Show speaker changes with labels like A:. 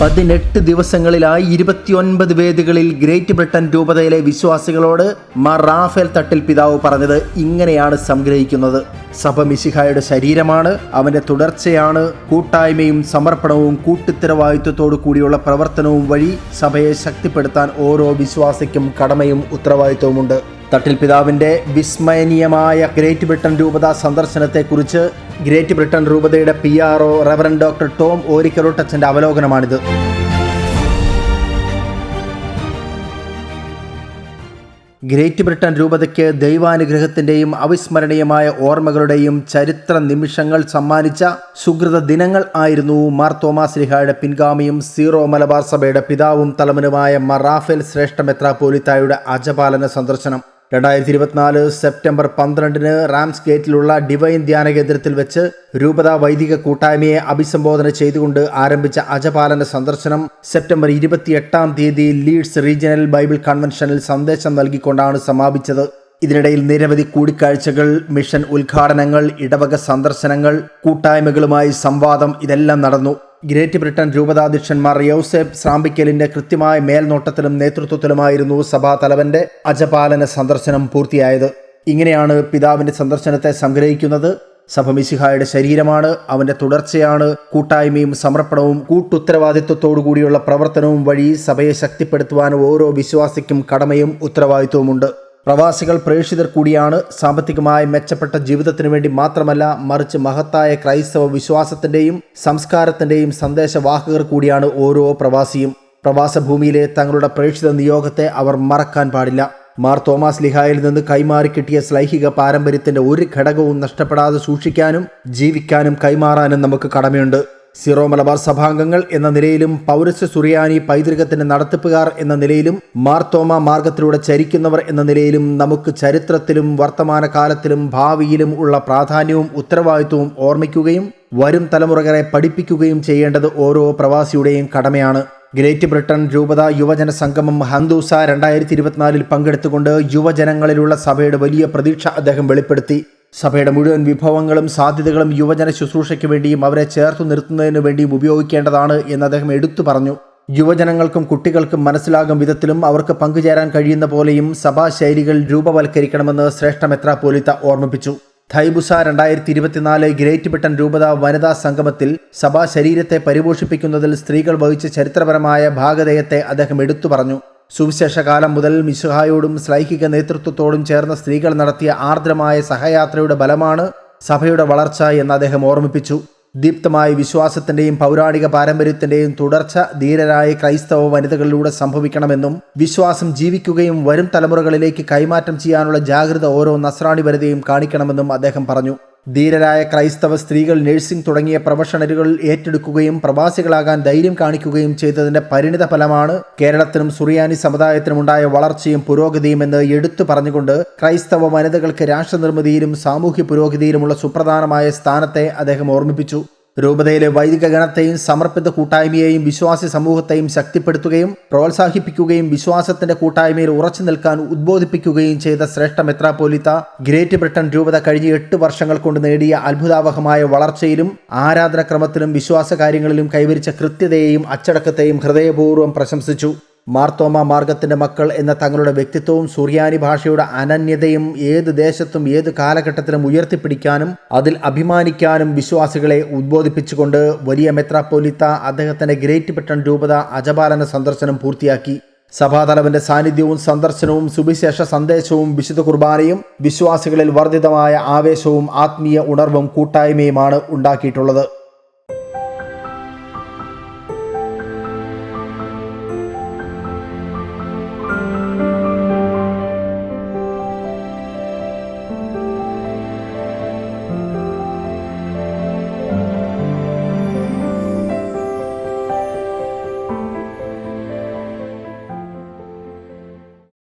A: പതിനെട്ട് ദിവസങ്ങളിലായി ഇരുപത്തിയൊൻപത് വേദികളിൽ ഗ്രേറ്റ് ബ്രിട്ടൻ രൂപതയിലെ വിശ്വാസികളോട് മാർ റാഫേൽ തട്ടിൽ പിതാവ് പറഞ്ഞത് ഇങ്ങനെയാണ് സംഗ്രഹിക്കുന്നത്. സഭ മിശിഹായുടെ ശരീരമാണ് അവന്റെ തുടർച്ചയാണ് കൂട്ടായ്മയും സമർപ്പണവും കൂട്ടുത്തരവാദിത്വത്തോടു കൂടിയുള്ള പ്രവർത്തനവും വഴി സഭയെ ശക്തിപ്പെടുത്താൻ ഓരോ വിശ്വാസിക്കും കടമയും ഉത്തരവാദിത്വവുമുണ്ട്. തട്ടിൽ പിതാവിന്റെ വിസ്മയനീയമായ ഗ്രേറ്റ് ബ്രിട്ടൻ രൂപത സന്ദർശനത്തെക്കുറിച്ച് ഗ്രേറ്റ് ബ്രിട്ടൻ രൂപതയുടെ P R O reverend doctor Tom ഓരിക്കറോട്ടച്ചന്റെ അവലോകനമാണിത്. ഗ്രേറ്റ് ബ്രിട്ടൻ രൂപതയ്ക്ക് ദൈവാനുഗ്രഹത്തിന്റെയും അവിസ്മരണീയമായ ഓർമ്മകളുടെയും ചരിത്ര നിമിഷങ്ങൾ സമ്മാനിച്ച സുഹൃത ദിനങ്ങൾ ആയിരുന്നു മാർ തോമാസ് ലിഹായുടെ പിൻഗാമിയും സീറോ മലബാർ സഭയുടെ പിതാവും തലമനുമായ മറാഫേൽ ശ്രേഷ്ഠ മെത്രാപോലിത്തായുടെ അജപാലന സന്ദർശനം. രണ്ടായിരത്തി ഇരുപത്തിനാല് സെപ്റ്റംബർ പന്ത്രണ്ടിന് റാംസ് ഗേറ്റിലുള്ള ഡിവൈൻ ധ്യാന കേന്ദ്രത്തിൽ വെച്ച് രൂപത വൈദിക കൂട്ടായ്മയെ അഭിസംബോധന ചെയ്തുകൊണ്ട് ആരംഭിച്ച അജപാലന സന്ദർശനം സെപ്റ്റംബർ ഇരുപത്തിയെട്ടാം തീയതി ലീഡ്സ് റീജിയണൽ ബൈബിൾ കൺവെൻഷനിൽ സന്ദേശം നൽകിക്കൊണ്ടാണ് സമാപിച്ചത്. ഇതിനിടയിൽ നിരവധി കൂടിക്കാഴ്ചകൾ മിഷൻ ഉദ്ഘാടനങ്ങൾ ഇടവക സന്ദർശനങ്ങൾ കൂട്ടായ്മകളുമായി സംവാദം ഇതെല്ലാം നടന്നു. ഗ്രേറ്റ് ബ്രിട്ടൻ രൂപതാധ്യക്ഷന്മാർ യൗസേബ് സ്രാമ്പിക്കലിന്റെ കൃത്യമായ മേൽനോട്ടത്തിലും നേതൃത്വത്തിലുമായിരുന്നു സഭാ തലവന്റെ അജപാലന സന്ദർശനം പൂർത്തിയായത്. ഇങ്ങനെയാണ് പിതാവിന്റെ സന്ദർശനത്തെ സംഗ്രഹിക്കുന്നത്. സഭ മിശിഹായുടെ ശരീരമാണ് അവന്റെ തുടർച്ചയാണ് കൂട്ടായ്മയും സമർപ്പണവും കൂട്ടുത്തരവാദിത്വത്തോടു കൂടിയുള്ള പ്രവർത്തനവും വഴി സഭയെ ശക്തിപ്പെടുത്തുവാൻ ഓരോ വിശ്വാസിക്കും കടമയും ഉത്തരവാദിത്വവുമുണ്ട്. പ്രവാസികൾ പ്രേക്ഷിതർ കൂടിയാണ് സാമ്പത്തികമായി മെച്ചപ്പെട്ട ജീവിതത്തിനു വേണ്ടി മാത്രമല്ല മറിച്ച് മഹത്തായ ക്രൈസ്തവ വിശ്വാസത്തിന്റെയും സംസ്കാരത്തിന്റെയും സന്ദേശവാഹകർ കൂടിയാണ് ഓരോ പ്രവാസിയും. പ്രവാസ ഭൂമിയിലെ തങ്ങളുടെ പ്രേക്ഷിത നിയോഗത്തെ അവർ മറക്കാൻ പാടില്ല. മാർ തോമസ് ലിഹായിൽ നിന്ന് കൈമാറി കിട്ടിയ ശ്ലൈഹിക പാരമ്പര്യത്തിന്റെ ഒരു ഘടകവും നഷ്ടപ്പെടാതെ സൂക്ഷിക്കാനും ജീവിക്കാനും കൈമാറാനും നമുക്ക് കടമയുണ്ട്. സിറോ മലബാർ സഭാംഗങ്ങൾ എന്ന നിലയിലും പൗരസ്യ സുറിയാനി പൈതൃകത്തിന്റെ നടത്തിപ്പുകാർ എന്ന നിലയിലും മാർത്തോമ മാർഗത്തിലൂടെ ചരിക്കുന്നവർ എന്ന നിലയിലും നമുക്ക് ചരിത്രത്തിലും വർത്തമാനകാലത്തിലും ഭാവിയിലും ഉള്ള പ്രാധാന്യവും ഉത്തരവാദിത്വവും ഓർമ്മിക്കുകയും വരും തലമുറകളെ പഠിപ്പിക്കുകയും ചെയ്യേണ്ടത് ഓരോ പ്രവാസിയുടെയും കടമയാണ്. ഗ്രേറ്റ് ബ്രിട്ടൻ രൂപത യുവജന സംഗമം ഹന്ദൂസ രണ്ടായിരത്തി ഇരുപത്തിനാലിൽ പങ്കെടുത്തുകൊണ്ട് യുവജനങ്ങളിലുള്ള സഭയുടെ വലിയ പ്രതീക്ഷ അദ്ദേഹം വെളിപ്പെടുത്തി. സഭയുടെ മുഴുവൻ വിഭവങ്ങളും സാധ്യതകളും യുവജന ശുശ്രൂഷയ്ക്ക് വേണ്ടിയും അവരെ ചേർത്തു നിർത്തുന്നതിനു വേണ്ടിയും ഉപയോഗിക്കേണ്ടതാണ് എന്ന് അദ്ദേഹം എടുത്തു പറഞ്ഞു. യുവജനങ്ങൾക്കും കുട്ടികൾക്കും മനസ്സിലാകും വിധത്തിലും അവർക്ക് പങ്കുചേരാൻ കഴിയുന്ന പോലെയും സഭാ ശൈലികൾ രൂപവൽക്കരിക്കണമെന്ന് ശ്രേഷ്ഠ മെത്രാപോലിത്ത ഓർമ്മിപ്പിച്ചു. ധൈബുസ രണ്ടായിരത്തി ഇരുപത്തിനാല് ഗ്രേറ്റ് ബ്രിട്ടൻ രൂപത വനിതാ സംഗമത്തിൽ സഭാ ശരീരത്തെ പരിപോഷിപ്പിക്കുന്നതിൽ സ്ത്രീകൾ വഹിച്ച ചരിത്രപരമായ ഭാഗതയത്തെ അദ്ദേഹം എടുത്തു പറഞ്ഞു. സുവിശേഷകാലം മുതൽ മിശുഹായോടും സ്ലൈഹിക നേതൃത്വത്തോടും ചേർന്ന സ്ത്രീകൾ നടത്തിയ ആർദ്രമായ സഹയാത്രയുടെ ബലമാണ് സഭയുടെ വളർച്ച എന്ന് അദ്ദേഹം ഓർമ്മിപ്പിച്ചു. ദീപ്തമായ വിശ്വാസത്തിന്റെയും പൗരാണിക പാരമ്പര്യത്തിന്റെയും തുടർച്ച ധീരരായ ക്രൈസ്തവ വനിതകളിലൂടെ സംഭവിക്കണമെന്നും വിശ്വാസം ജീവിക്കുകയും വരും തലമുറകളിലേക്ക് കൈമാറ്റം ചെയ്യാനുള്ള ജാഗ്രത ഓരോ നസ്രാണി വനിതയും കാണിക്കണമെന്നും അദ്ദേഹം പറഞ്ഞു. ധീരരായ ക്രൈസ്തവ സ്ത്രീകൾ നഴ്സിംഗ് തുടങ്ങിയ പ്രൊഫഷണലുകൾ ഏറ്റെടുക്കുകയും പ്രവാസികളാകാൻ ധൈര്യം കാണിക്കുകയും ചെയ്തതിന്റെ പരിണിത ഫലമാണ് കേരളത്തിനും സുറിയാനി സമുദായത്തിനും ഉണ്ടായ വളർച്ചയും പുരോഗതിയും എന്ന് എടുത്തു പറഞ്ഞുകൊണ്ട് ക്രൈസ്തവ വനിതകൾക്ക് രാഷ്ട്രനിർമ്മിതിയിലും സാമൂഹ്യ പുരോഗതിയിലുമുള്ള സുപ്രധാനമായ സ്ഥാനത്തെ അദ്ദേഹം ഓർമ്മിപ്പിച്ചു. രൂപതയിലെ വൈദിക ഗണത്തെയും സമർപ്പിത കൂട്ടായ്മയെയും വിശ്വാസി സമൂഹത്തെയും ശക്തിപ്പെടുത്തുകയും പ്രോത്സാഹിപ്പിക്കുകയും വിശ്വാസത്തിന്റെ കൂട്ടായ്മയിൽ ഉറച്ചു നിൽക്കാൻ ഉദ്ബോധിപ്പിക്കുകയും ചെയ്ത ശ്രേഷ്ഠ മെത്രാപോലിത്ത ഗ്രേറ്റ് ബ്രിട്ടൻ രൂപത കഴിഞ്ഞ എട്ട് വർഷങ്ങൾ കൊണ്ട് നേടിയ അത്ഭുതാവഹമായ വളർച്ചയിലും ആരാധനക്രമത്തിലും വിശ്വാസ കാര്യങ്ങളിലും കൈവരിച്ച കൃത്യതയെയും അച്ചടക്കത്തെയും ഹൃദയപൂർവം പ്രശംസിച്ചു. മാർത്തോമ മാർഗത്തിന്റെ മക്കൾ എന്ന തങ്ങളുടെ വ്യക്തിത്വവും സൂര്യാനി ഭാഷയുടെ അനന്യതയും ഏത് ദേശത്തും ഏത് കാലഘട്ടത്തിലും ഉയർത്തിപ്പിടിക്കാനും അതിൽ അഭിമാനിക്കാനും വിശ്വാസികളെ ഉദ്ബോധിപ്പിച്ചുകൊണ്ട് വലിയ മെത്രാപ്പോലിത്ത അദ്ദേഹത്തിന്റെ ഗ്രേറ്റ് ബ്രിട്ടൻ രൂപത അജപാലന സന്ദർശനം പൂർത്തിയാക്കി. സഭാതലവന്റെ സാന്നിധ്യവും സന്ദർശനവും സുവിശേഷ സന്ദേശവും വിശുദ്ധ കുർബാനയും വിശ്വാസികളിൽ വർദ്ധിതമായ ആവേശവും ആത്മീയ ഉണർവും കൂട്ടായ്മയുമാണ് ഉണ്ടാക്കിയിട്ടുള്ളത്.